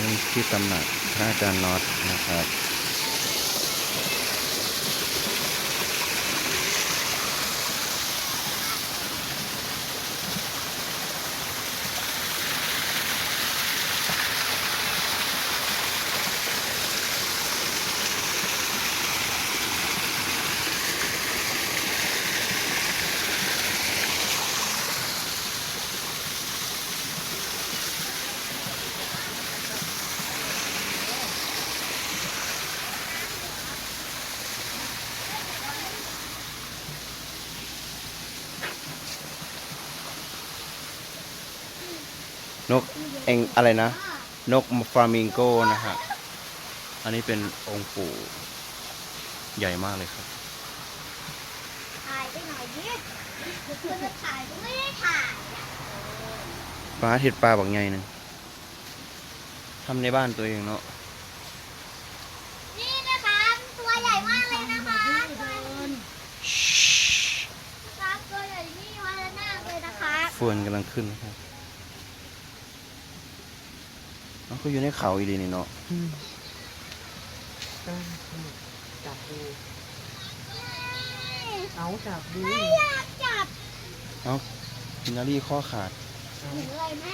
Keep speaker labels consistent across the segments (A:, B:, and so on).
A: อันนี้ที่ตำหนักพระอาจารย์น็อตนะครับ นกเองอะไรนะ นกฟลามิงโกนะฮะ อันนี้เป็นองค์ปู่ใหญ่มากเลยครับ
B: ถ่ายไปหน่อยดิคุณจะถ่ายก็ไม่ได้ถ่ายอะ
A: ปลาเห็ดปลาบักไงหนึงทำในบ้านตัวเองเนาะ
B: นี่นะคะตัวใหญ่มากเลยนะคะตัวนะครับตัวใหญ่นี่มาแล้วหน้าเลยนะคะ
A: เฟือนกำลังขึ้นนะครับ มันก็อยู่ในเขาอีดีนี่เนาะ
C: จับดูเอาจับดู
B: ไม่อยากจับ
A: พินารีข้อขาด
B: หนูเลยไหม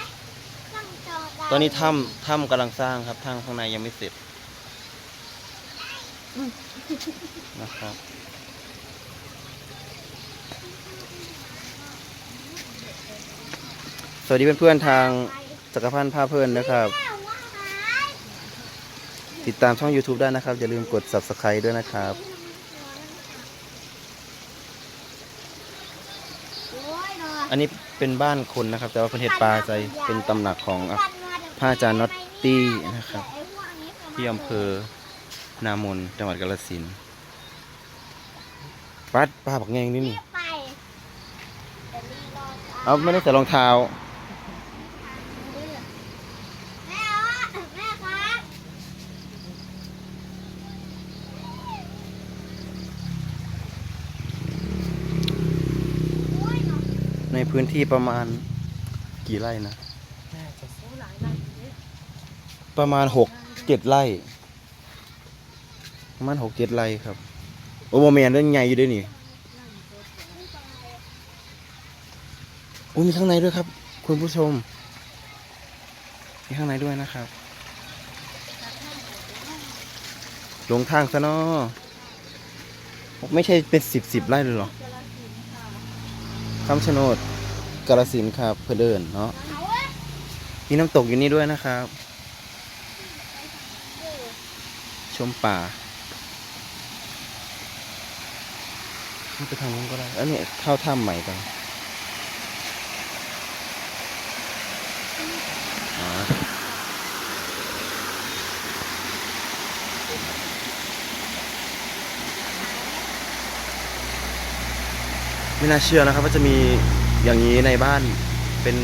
B: ตั้งจอดาว
A: ตอนนี้ถ้ำถ้ำกำลังสร้างครับทางข้างในยังไม่เสร็จนะครับสวัสดีเพื่อนๆทางจักรพันธ์ภาพเพลินนะครับ
B: แม่ว่าหาย
A: ติดตามช่อง YouTube ได้นะครับ อย่าลืมกด Subscribe ด้วยนะครับ
B: โอ้ยนอน
A: อันนี้เป็นบ้านคนนะครับ แต่ว่าเป็นเห็ดปลาใจเป็นตำหนักของ
B: กันมาเดี๋ยว
A: พระอาจารย์น็อตตี้นะครับ
B: ไอ้พวกนี้ก็มา
A: ที่อำเภอนามนจังหวัดกาฬสินธุ์ปัดป้าบักแงงนี่นี่
B: รีบไปแต่รีรอจ้า
A: เอาไม่ได้ใส่รองเท้า
B: แม่เอาอะแม่ครับ โอ้ยเนาะ
A: ใน พื้นที่ประมาณกี่ไร่นะ ประมาณหกเจ็ดไร่ ประมาณหกเจ็ดไร่ครับ โอ้โมเมนเรื่องใหญ่อยู่ด้วยนี่โอ้มีข้างในด้วยครับ คุณผู้ชม มีข้างในด้วยนะครับลงทางซะเนาะไม่ใช่เป็นสิบสิบไร่เลยหรอคำชะโนด กาลสินครับเพื่อเดินเนาะมีน้ำตกอยู่นี่ด้วยนะครับ ชมป่าไปทางนู้นก็ได้อันนี้เข้าถ้ำใหม่กันไม่น่าเชื่อนะครับว่าจะมี อย่างนี้ในบ้านเป็น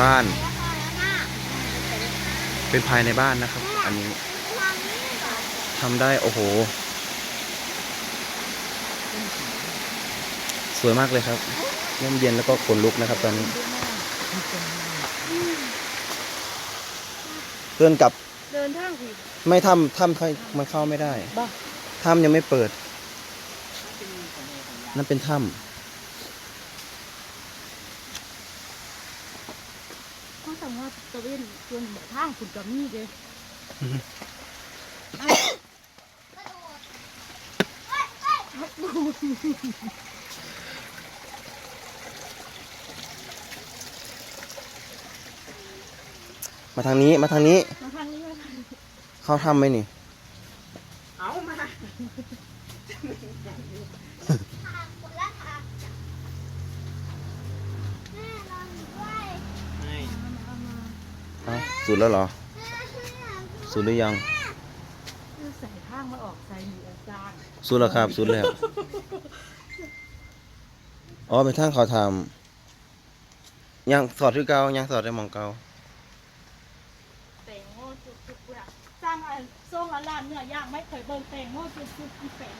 A: บ้าน เป็นภายในบ้านนะครับ อันนี้ทำได้โอ้โห สวยมากเลยครับเริ่มเย็นแล้วก็ขนลุกนะครับตอนนี้เดินกลับ
C: เดินทางผิด
A: ไม่ทำถ้ำเข้ามันเข้าไม่ได้
C: บ้า
A: ถ้ำยังไม่เปิด นั่นเป็นถ้
C: เขาสั่ งว่าตะเวนส่วนทางคุณกับมีเลย
A: มาทางนี้มาทางนี้
C: มาทางนี้มาทางนี้
A: เขาถ้ำไหมนี่
C: เอามา
B: ทางคนละทางแม่นอนอยู่วย
A: เอ้า สุดแล้วเหรอ สุดหรือยัง
C: คือใส่ข้างมาออกใส่หนีอาจารย์
A: สุดแล้วครับ สุดแล้วอ๋อเป็นทางเขาทำยังสอดคือเกายังสอดได้หมองเกา
C: แตงโมจุกๆเปลือกสร้างอะไรส่งอาลานเนื้อย่างไม่เคยเบิ่งแตงโมจุกๆอีแปง